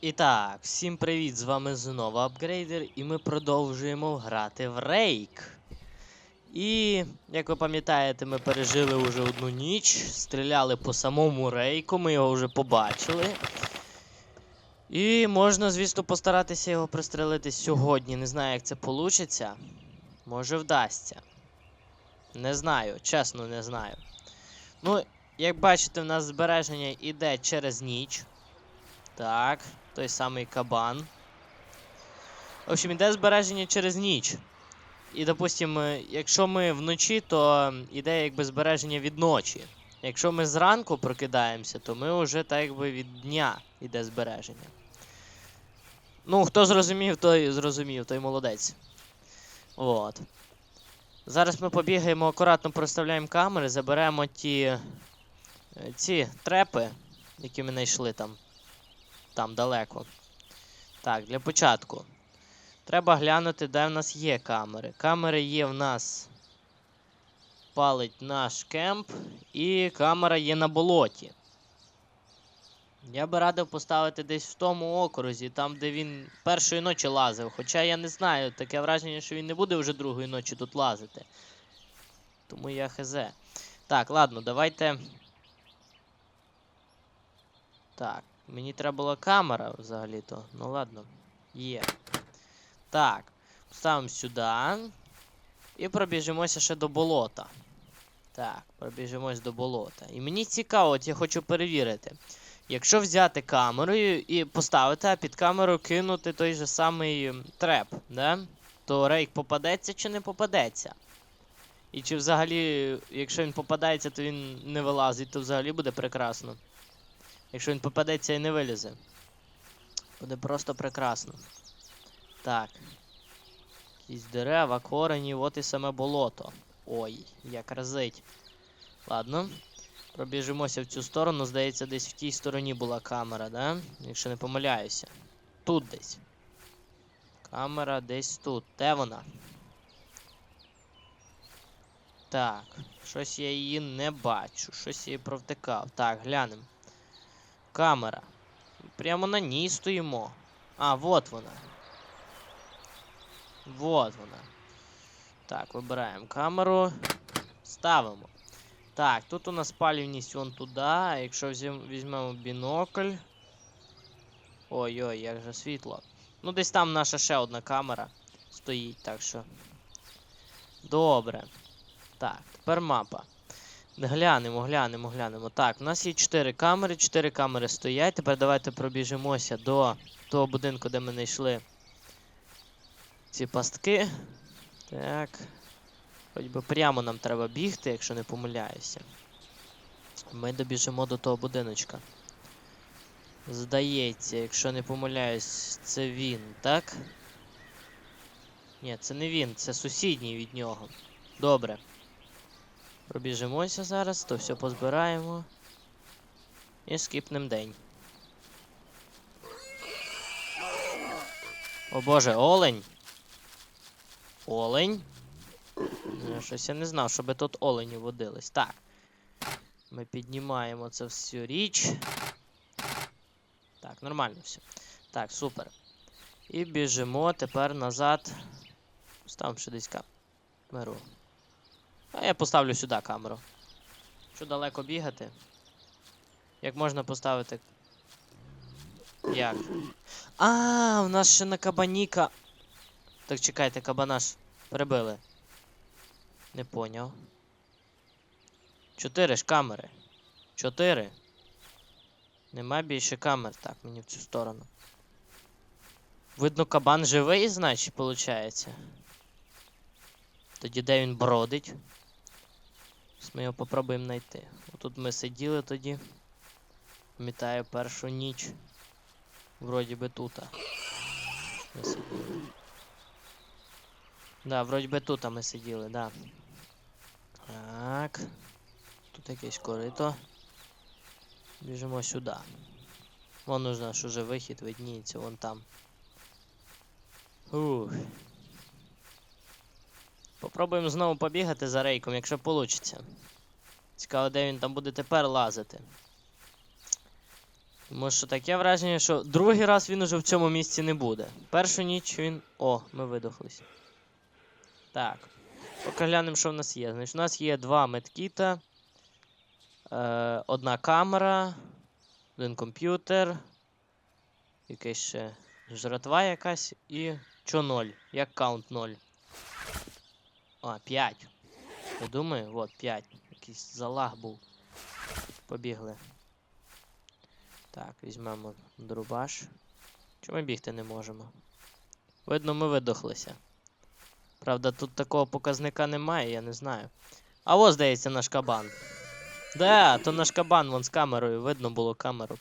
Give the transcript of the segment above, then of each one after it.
І так, всім привіт! З вами знову Апгрейдер, і ми продовжуємо грати в Рейк. І, як ви пам'ятаєте, ми пережили вже одну ніч, стріляли по самому рейку, ми його вже побачили. І можна, звісно, постаратися його пристрелити сьогодні. Не знаю, як це вийде. Може вдасться. Не знаю, чесно, не знаю. Ну, як бачите, в нас збереження йде через ніч. Так, той самий кабан. В общем, іде збереження через ніч. І, допустим, е, якщо ми вночі, то іде якби збереження від ночі. Якщо ми зранку прокидаємося, то ми вже так якби від дня іде збереження. Ну, хто зрозумів, той зрозумів, той молодець. От. Зараз ми побігаємо, акуратно проставляємо камери, заберемо ті. е, ці трепи, які ми знайшли там там далеко. Так, для початку. Треба глянути, де в нас є камери. Камери є в нас. Палить наш кемп, і камера є на болоті. Я би радив поставити десь в тому окрузі, там, де він першої ночі лазив. Хоча я не знаю, таке враження, що він не буде вже другої ночі тут лазити. Тому я хз. Так, ладно, давайте. Так. Мені треба була камера взагалі-то. Ну ладно. Є. Так. Ставимо сюди. І пробіжимося ще до болота. Так, пробіжимось до болота. І мені цікаво, от я хочу перевірити. Якщо взяти камерою і поставити, а під камеру кинути той же самий треп, да? то рейк попадеться чи не попадеться? І чи взагалі, якщо він попадається, то він не вилазить, то взагалі буде прекрасно. Якщо він попадеться і не вилізе. Буде просто прекрасно. Так. Якісь дерева, корені, от і саме болото. Ой, як разить. Ладно. Пробіжимося в цю сторону. Здається, десь в тій стороні була камера, да? Якщо не помиляюся. Тут десь. Камера десь тут. Де вона? Так. Щось я її не бачу. Щось я її провтикав. Так, глянемо. Камера. Прямо на ній стоїмо. А, вот вона. Вот вона. Так, вибираємо камеру. Ставимо. Так, тут у нас палівність вон туди. Якщо візьмемо бінокль. Ой-ой, як же світло. Ну, десь там наша ще одна камера стоїть, так що. Добре. Так, тепер мапа. Глянемо, глянемо, глянемо. Так, у нас є 4 камери, 4 камери стоять. Тепер давайте пробіжимося до того будинку, де ми знайшли ці пастки. Так. Хоч би прямо нам треба бігти, якщо не помиляюся. Ми добіжимо до того будиночка. Здається, якщо не помиляюсь, це він, так? Ні, це не він, це сусідній від нього. Добре. Пробіжимося зараз, то все позбираємо. І скіпнем день. О боже, олень. Олень. Е, Щось я не знав, щоб тут олені водились. Так. Ми піднімаємо це всю річ. Так, нормально все. Так, супер. І біжимо тепер назад. Ставимо ще десь камеру. А я поставлю сюди камеру. Що далеко бігати? Як можна поставити. Як? А, у нас ще на кабаніка. Так чекайте, кабана ж прибили. Не поняв. Чотири ж камери. Чотири. Нема більше камер. Так, мені в цю сторону. Видно, кабан живий, значить, виходить. Тоді де він бродить? Ми його попробуємо знайти. Отут ми сиділи тоді. Пам'ятаю першу ніч. Вроді би тута. Ми сиділи. Да, вроді би тута ми сиділи, да. Так. Тут якесь корито. Біжимо сюди. Вон нужно наш уже вихід видніється, вон там. Ух. Попробуємо знову побігати за рейком, якщо вийде. Цікаво, де він там буде тепер лазити. Тому що таке враження, що другий раз він уже в цьому місці не буде. Першу ніч він. О, ми видохлись. Так. Поки глянемо, що в нас є. Значить, у нас є два медкіта, е, одна камера, один комп'ютер, якийсь ще жратва якась і. Чо 0? Як каунт 0? А, 5. Я думаю, от 5. Якийсь залаг був. Побігли. Так, візьмемо дробаш. Чому ми бігти не можемо? Видно, ми видохлися. Правда, тут такого показника немає, я не знаю. А ось, здається, наш кабан. Да, то наш кабан вон з камерою, видно було камеру.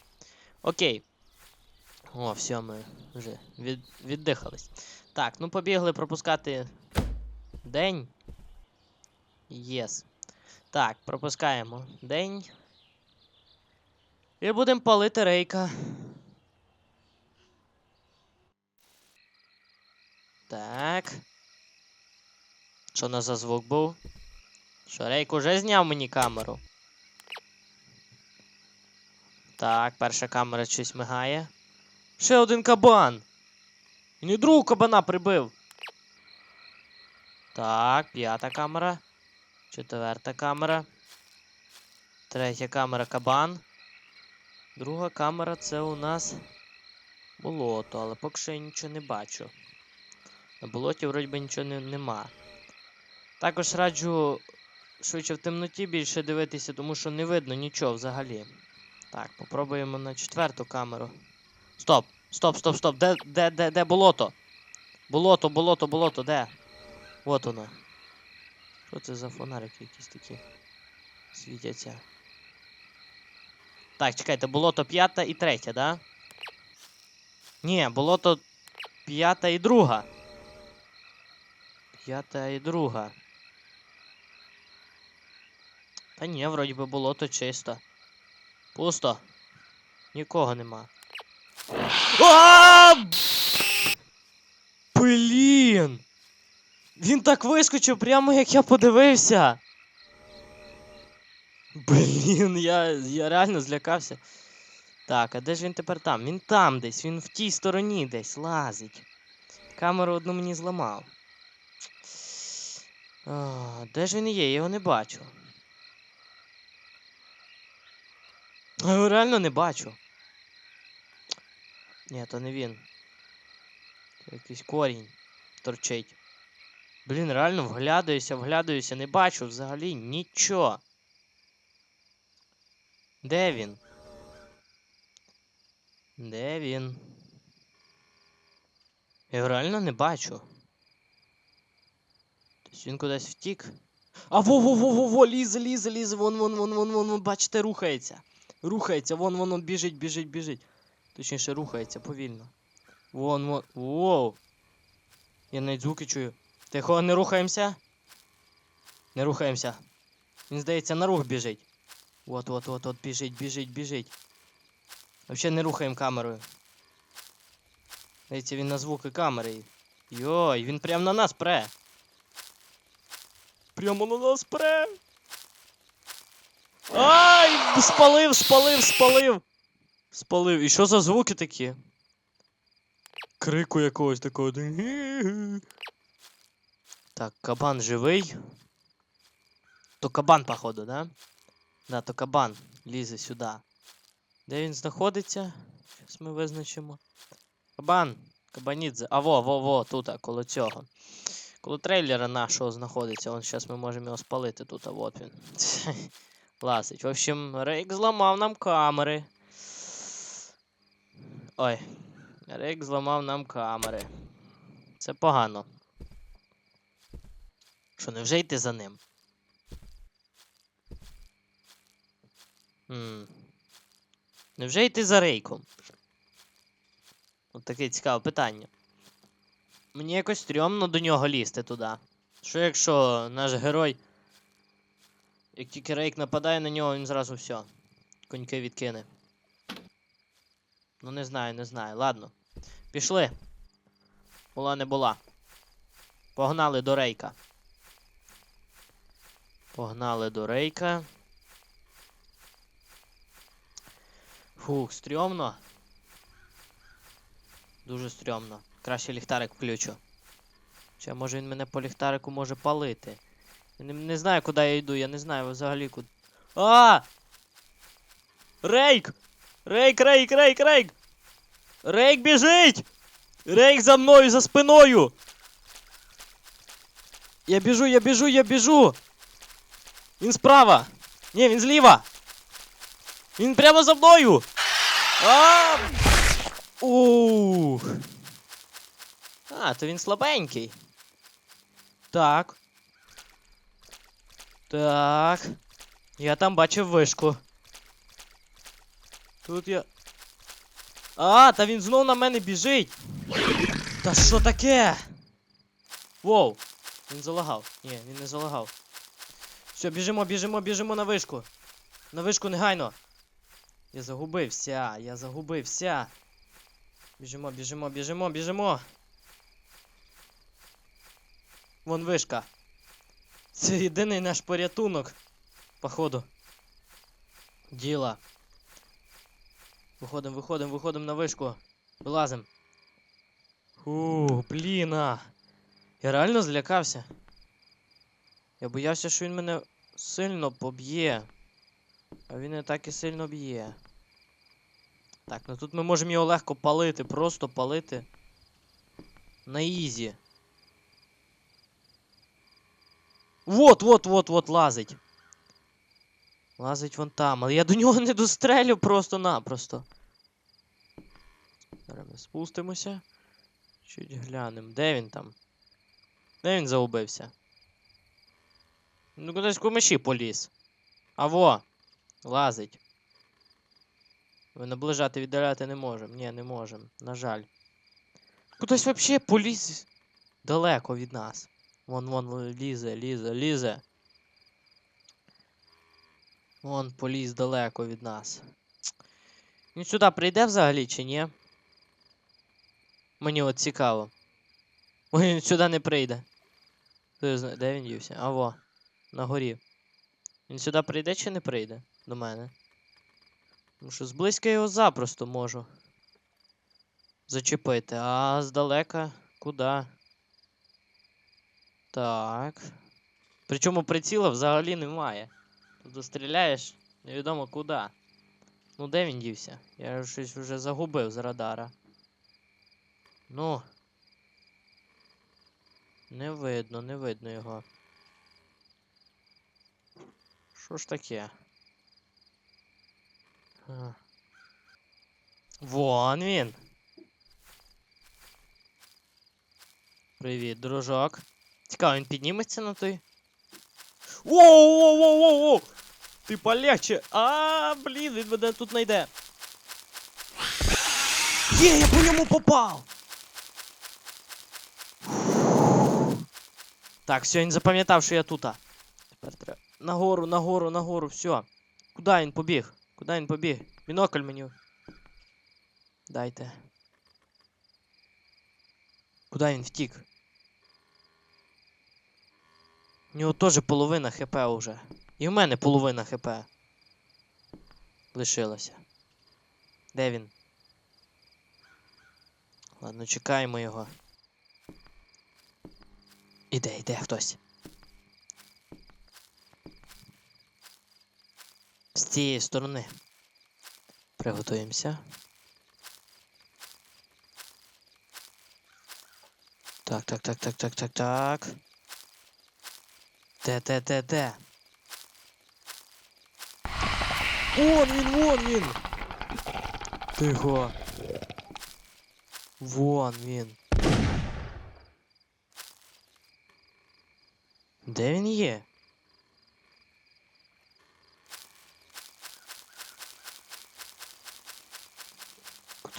Окей. О, все, ми вже від, віддихались. Так, ну побігли пропускати день. Єс. Так, пропускаємо день. І будемо палити рейка. Так. Що на за звук був? Що рейк уже зняв мені камеру? Так, перша камера щось мигає. Ще один кабан. Він і другого кабана прибив. Так, п'ята камера. Четверта камера. Третя камера кабан. Друга камера це у нас болото, але поки що я нічого не бачу. На болоті вроді би нічого не, нема. Також раджу швидше в темноті більше дивитися, тому що не видно нічого взагалі. Так, попробуємо на четверту камеру. Стоп! Стоп, стоп, стоп! Де, де, де, де болото? Болото, болото, болото, де? От воно. Що це за фонарики якісь такі? Світяться. Так, чекайте, болото п'ята і третя, да? Ні, болото п'ята і друга. П'ята і друга. Та ні, вроді би болото чисто. Пусто. Нікого нема. Блін! Він так вискочив, прямо як я подивився. Блін, я, я реально злякався. Так, а де ж він тепер там? Він там десь, він в тій стороні десь лазить. Камеру одну мені зламав. А, де ж він є? Я його не бачу. Я його реально не бачу. Ні, то не він. Якийсь корінь торчить. Блін, реально вглядаюся, вглядаюся, не бачу взагалі нічого. Де він? Де він? Я реально не бачу. Тобто він кудись втік. А во во во во во лізе, лізе, лізе, вон, вон, вон, вон, вон, вон, бачите, рухається. Рухається, вон, вон, вон, біжить, біжить, біжить. Точніше, рухається повільно. Вон, вон. Воу. Я навіть звуки чую. Тихо, не рухаємося. Не рухаємося. Він, здається, на рух біжить. От, от, от, от, біжить, біжить, біжить. Взагалі не рухаємо камерою. Здається, він на звуки камери. Йой, він прямо на нас пре. Прямо на нас пре. Ай! Спалив, спалив, спалив. Спалив. І що за звуки такі? Крику якогось такого. Так, кабан живий. То кабан, походу, да? Да, то кабан лізе сюди. Де він знаходиться? Зараз ми визначимо. Кабан. Кабанідзе. А во, во, во, тут, коло цього. Коло трейлера нашого знаходиться. Вон зараз ми можемо його спалити тут, а от він. Лазить. В общем, Рейк зламав нам камери. Ой. Рейк зламав нам камери. Це погано. Що, не вже йти за ним? Хм. Невже йти за рейком? От таке цікаве питання. Мені якось стрьомно до нього лізти туди. Що якщо наш герой. Як тільки рейк нападає на нього, він зразу все. Коньки відкине. Ну не знаю, не знаю. Ладно. Пішли. Була не була. Погнали до рейка. Погнали до рейка. Фух, стрьомно. Дуже стрьомно. Краще ліхтарик включу. Чи може він мене по ліхтарику може палити? Не, не знаю, куди я йду, я не знаю взагалі куди. А! Рейк! Рейк, рейк, рейк, рейк! Рейк біжить! Рейк за мною, за спиною! Я біжу, я біжу, я біжу! Він справа! Ні, він зліва! Він прямо за мною! А! Ух! А, то він слабенький. Так. Так. Я там бачив вишку. Тут я. А, та він знов на мене біжить. Та що таке? Воу. Він залагав. Ні, він не залагав. Все, біжимо, біжимо, біжимо на вишку. На вишку негайно. Я загубився, я загубився. Біжимо, біжимо, біжимо, біжимо. Вон вишка. Це єдиний наш порятунок. Походу. Діла. Виходимо, виходимо, виходимо на вишку. Вилазим. Фу, блін. а. Я реально злякався. Я боявся, що він мене сильно поб'є. А він не так і сильно б'є. Так, ну тут ми можемо його легко палити, просто палити. На ізі. Вот, вот, вот, вот, лазить. Лазить вон там, але я до нього не дострелю просто-напросто. Зараз ми спустимося. Чуть глянемо. Де він там? Де він загубився? Ну кудись кумиші поліз. А во! Лазить. Ви наближати віддаляти не можемо. Ні, не можемо. На жаль. Кудись взагалі поліз далеко від нас. Вон, вон, лізе, лізе, лізе. Вон поліз далеко від нас. Він сюди прийде взагалі чи ні? Мені от цікаво. Він сюди не прийде. Де він дівся? А во, на горі. Він сюди прийде чи не прийде до мене? Тому що зблизька його запросто можу. Зачепити. А здалека куди? Так. Причому приціла взагалі немає. Тобто стріляєш невідомо куди. Ну де він дівся? Я щось вже загубив з радара. Ну. Не видно, не видно його. Що ж таке? А. Вон він. Привіт, дружок. Цікаво, він підніметься на той. Воу-воу-воу-воу! Ти полегче! А, блін, він мене тут знайде. Є, я по ньому попав! Так, все, він запам'ятав, що я тут. Тепер треба. Нагору, нагору, нагору, все. Куди він побіг? Куди він побіг? Бінокль мені. Дайте. Куди він втік? У нього теж половина хп уже. І в мене половина хп. Лишилося. Де він? Ладно, чекаємо його. Іде, іде хтось. Цієї сторони. Приготуємося. Так, так, так, так, так, так, так. Де, де, де, де? Вон він, вон він! Тихо. Вон він. Де він є?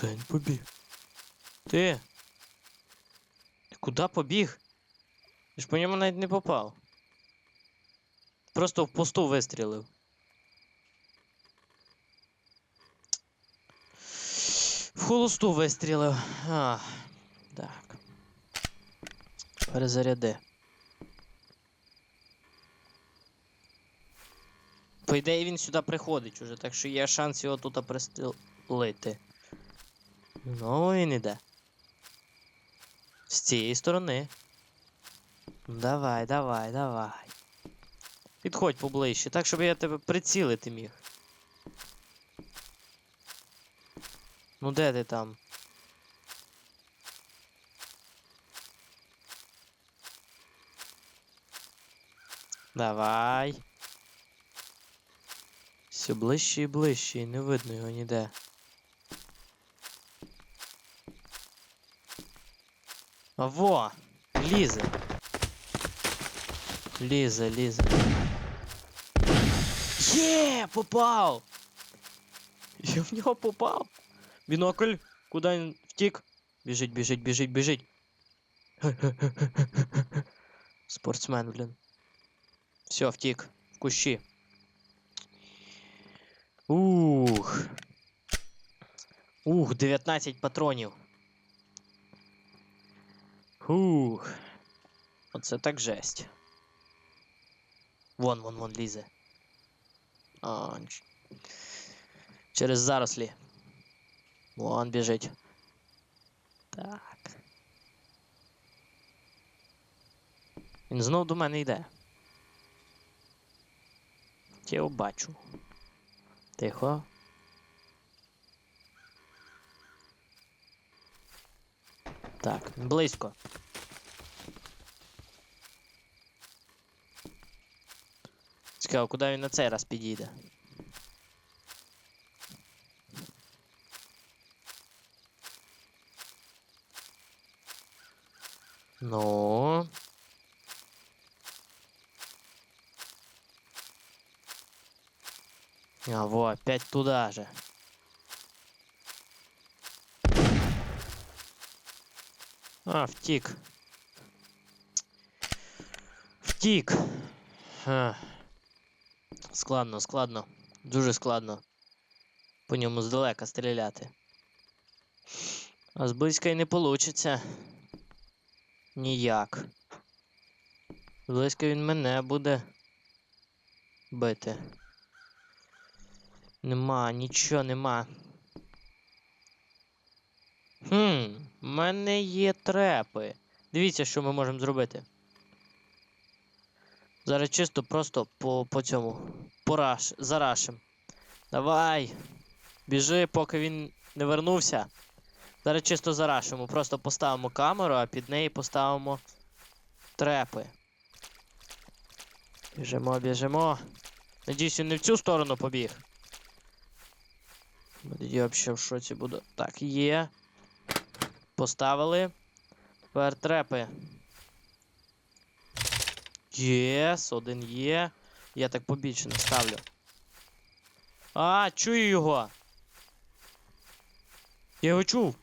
Куди він побіг? Ти? Ти куди побіг? Я ж по ньому навіть не попав. Просто в пусту вистрілив. В холосту вистрілив. А, так. Перезаряди. По ідеї він сюди приходить уже, так що є шанс його тут пристріл... Ну, він іде. З цієї сторони. Давай, давай, давай. Підходь поближче, так, щоб я тебе прицілити міг. Ну де ти там? Давай. Все ближче і ближче, і не видно його ніде. Во! Лізе. Лізе, лізе. Є, попав! Я в нього попав. Бінокль, куди він втік? Біжить, біжить, біжить, біжить. Спортсмен, блін. Все, втік. В кущі. Ух. Ух, 19 патронів. Ух. Оце так жесть. Вон, вон, вон лізе. А, через зарослі. Вон біжить. Так. Він знов до мене йде. Я його бачу. Тихо. Так, близько. Цікаво, куди він на цей раз підійде. Ну. А, во, опять туда же. А, втік. Втік. А. Складно, складно. Дуже складно. По ньому здалека стріляти. А зблизька й не получиться. Ніяк. Зблизька він мене буде бити. Нема, нічого нема. Хм, в мене є трепи. Дивіться, що ми можемо зробити. Зараз чисто просто по, по цьому. Пораш, зарашим. Давай. Біжи, поки він не вернувся. Зараз чисто зарашимо. Просто поставимо камеру, а під неї поставимо трепи. Біжимо, біжимо. Надіюсь, він не в цю сторону побіг. Я взагалі в шоці буду. Так, є. Поставили. Тепер трепи. Єс, один є. Я так побільше не ставлю. А, чую його. Я його чув.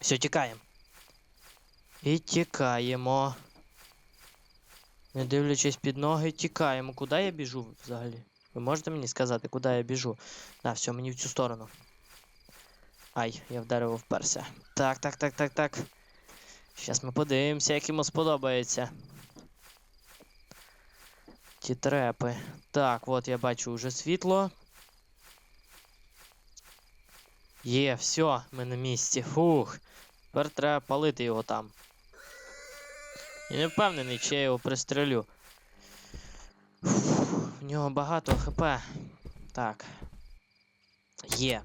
Все, тікаємо. І тікаємо. Не дивлячись під ноги, тікаємо. Куди я біжу взагалі? Ви можете мені сказати, куди я біжу? Да, все, мені в цю сторону. Ай, я в дерево вперся. Так, так, так, так, так. Зараз ми подивимося, як йому сподобається. Ті трепи. Так, от я бачу вже світло. Є, все, ми на місці. Фух. Тепер треба палити його там. Я не впевнений, чи я його пристрелю. Фух, в нього багато хп. Так. Є.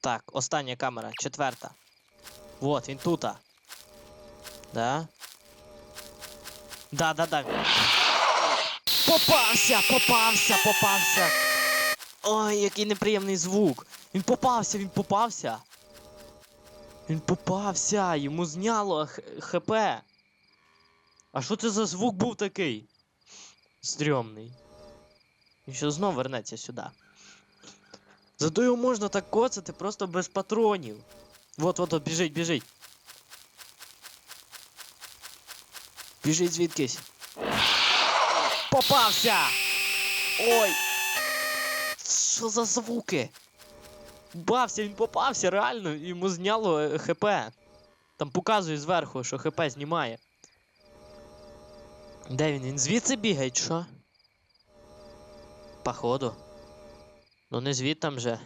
Так, остання камера, четверта. Вот, він тута. Да? Да, да, да. Попався, попався, попався. Ой, який неприємний звук. Він попався, він попався. Він попався, йому зняло хп. А що це за звук був такий? Стрьомний. Він ще знов вернеться сюди. Зато його можна так коцати просто без патронів. Вот, вот, от, біжить, біжить. Біжить звідкись. Попався! Ой! Що за звуки? Бався, він попався, реально, йому зняло е, ХП. Там показує зверху, що ХП знімає. Де він? Він звідси бігає, чи що? Походу. Ну не звідтам же.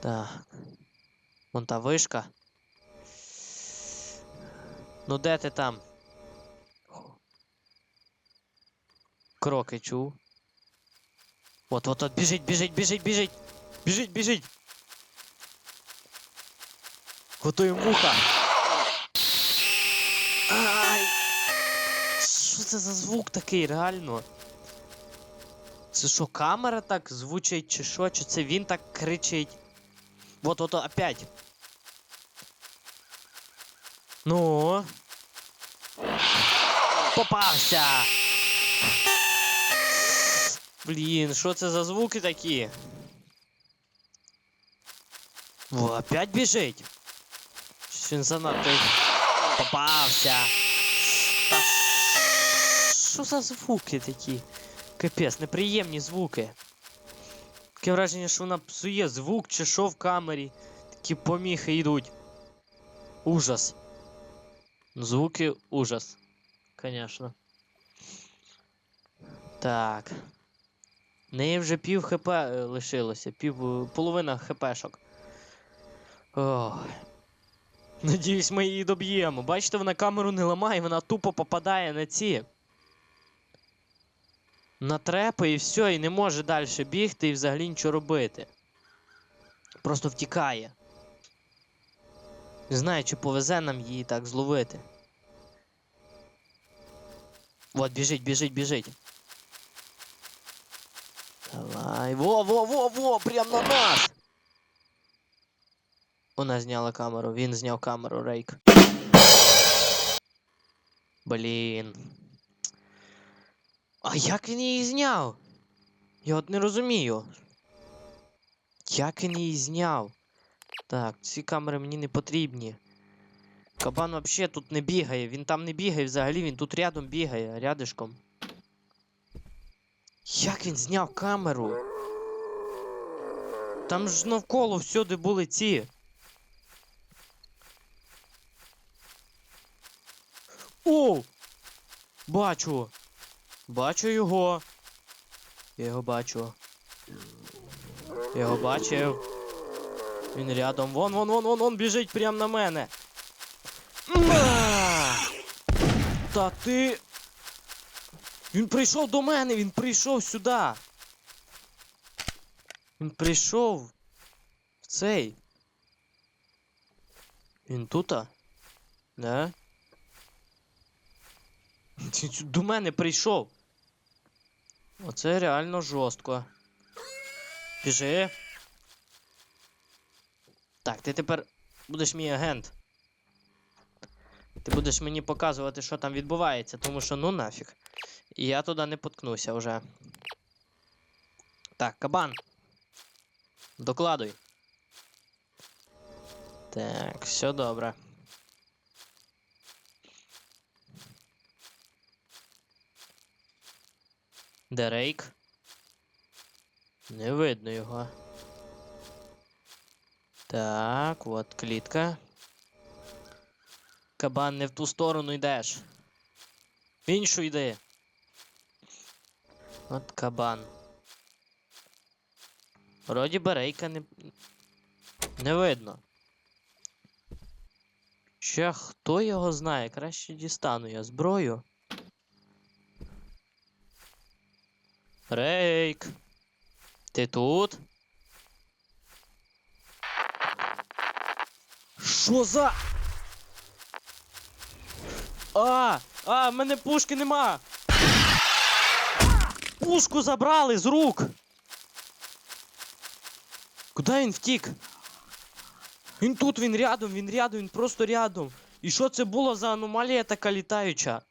Так. Вон та вишка. Ну де ти там? Кроки чув. От, от, от, біжить, біжить, біжить, біжить! Біжить, біжить! Готуємо вуха! Ай! Що це за звук такий, реально? Це що, камера так звучить, чи що? Чи це він так кричить? Вот, вот, опять. Ну. Попався. Блін, що це за звуки такі? О, опять біжить. Щось він занадто. Попався. Та що за звуки такі? Капець, неприємні звуки. Таке враження, що вона псує звук чи що в камері. Такі поміхи йдуть. Ужас. Звуки ужас. Конечно. Так. В неї вже пів хп е, лишилося, пів е, половина хпшок. Ох. Надіюсь, ми її доб'ємо. Бачите, вона камеру не ламає, вона тупо попадає на ці. На трепи і все, і не може далі бігти і взагалі нічого робити. Просто втікає. Не знаю, чи повезе нам її так зловити. От, біжить, біжить, біжить. Давай. Во, во, во, во! Прям на нас! Вона зняла камеру, він зняв камеру, Рейк. Блін. А як він її зняв? Я от не розумію. Як він її зняв? Так, ці камери мені не потрібні. Кабан взагалі тут не бігає, він там не бігає взагалі, він тут рядом бігає, рядишком. Як він зняв камеру? Там ж навколо всюди були ці. О! Бачу! Бачу його. Я його бачу. Я його бачив. Він рядом. Вон, вон, вон, вон, вон біжить прямо на мене. На! Та ти. Він прийшов до мене, він прийшов сюди. Він прийшов в цей. Він тута? Да? До мене прийшов. Оце реально жорстко. Біжи. Так, ти тепер будеш мій агент. Ти будеш мені показувати, що там відбувається, тому що ну нафіг. І я туди не поткнуся вже. Так, кабан. Докладуй. Так, все добре. Де Рейк? Не видно його. Так, от клітка. Кабан, не в ту сторону йдеш. В іншу йди. От кабан. Вроді би рейка не. Не видно. Ще хто його знає? Краще дістану я зброю. Рейк. Ти тут? Що за? А! А, в мене пушки нема! Пушку забрали з рук! Куди він втік? Він тут, він рядом, він рядом, він просто рядом. І що це було за аномалія така літаюча?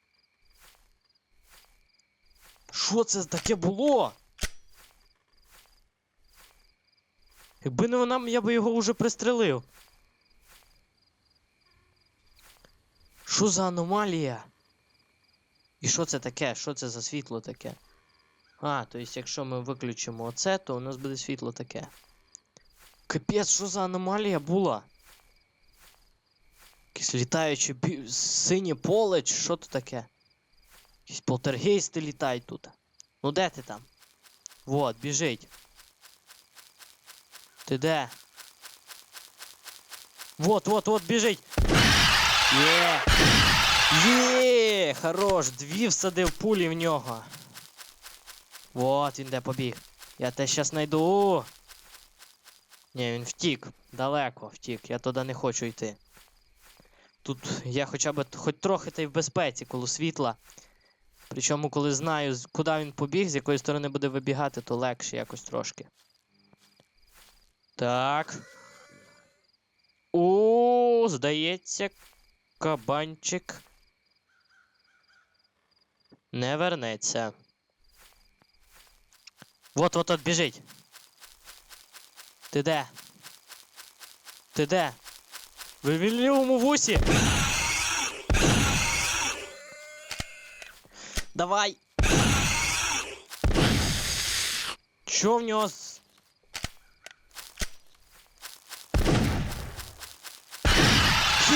Що це таке було? Якби не вона, я би його вже пристрелив. Що за аномалія? І що це таке? Що це за світло таке? А, то есть, якщо ми виключимо оце, то у нас буде світло таке. Капець, що за аномалія була? Якесь літаюче бі... синє поле, чи що то таке? Якісь полтергейсти літають тут. Ну де ти там? Вот, біжить. Ти де? Вот, вот, вот, біжить. Є. Є! Хорош! Дві всадив пулі в нього. Вот він де побіг. Я те щас знайду. Ні, він втік. Далеко втік. Я туди не хочу йти. Тут я хоча б хоч трохи та й в безпеці коло світла. Причому, коли знаю, куди він побіг, з якої сторони буде вибігати, то легше якось трошки. Так. О, здається, кабанчик не вернеться. Вот вот от біжить. Ти де? Ти де? Ви в лівому вусі? Давай! Чо в нього з...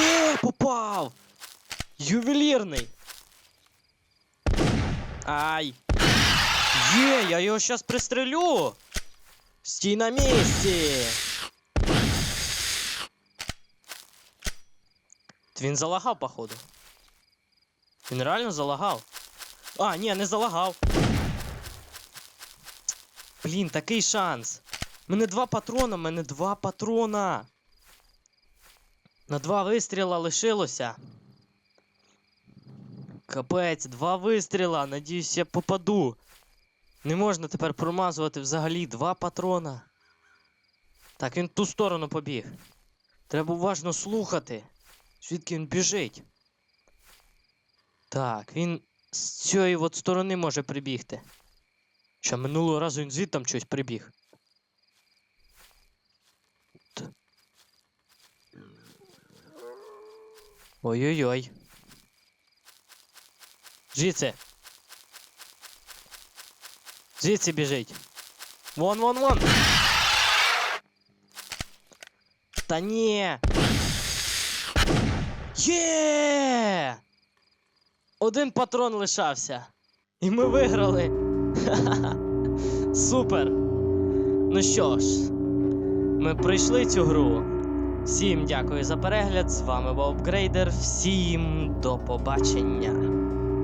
Є, попав! Ювелірний! Ай! Є, я його щас пристрелю! Стій на місці! Т Він залагав, походу. Він реально залагав. А, ні, не залагав. Блін, такий шанс. Мене два патрона, мене два патрона. На два вистріла лишилося. Капець, два вистріла. Надіюсь, я попаду. Не можна тепер промазувати взагалі два патрона. Так, він в ту сторону побіг. Треба уважно слухати. Звідки він біжить? Так, він з цієї от сторони може прибігти. Що минулого разу він звідтам щось прибіг. Ой-ой-ой. Звідси. Звідси біжить. Вон, вон, вон. Та ні. Є! Один патрон лишався. І ми виграли. Супер. Ну що ж, ми пройшли цю гру. Всім дякую за перегляд. З вами був Апгрейдер. Всім до побачення.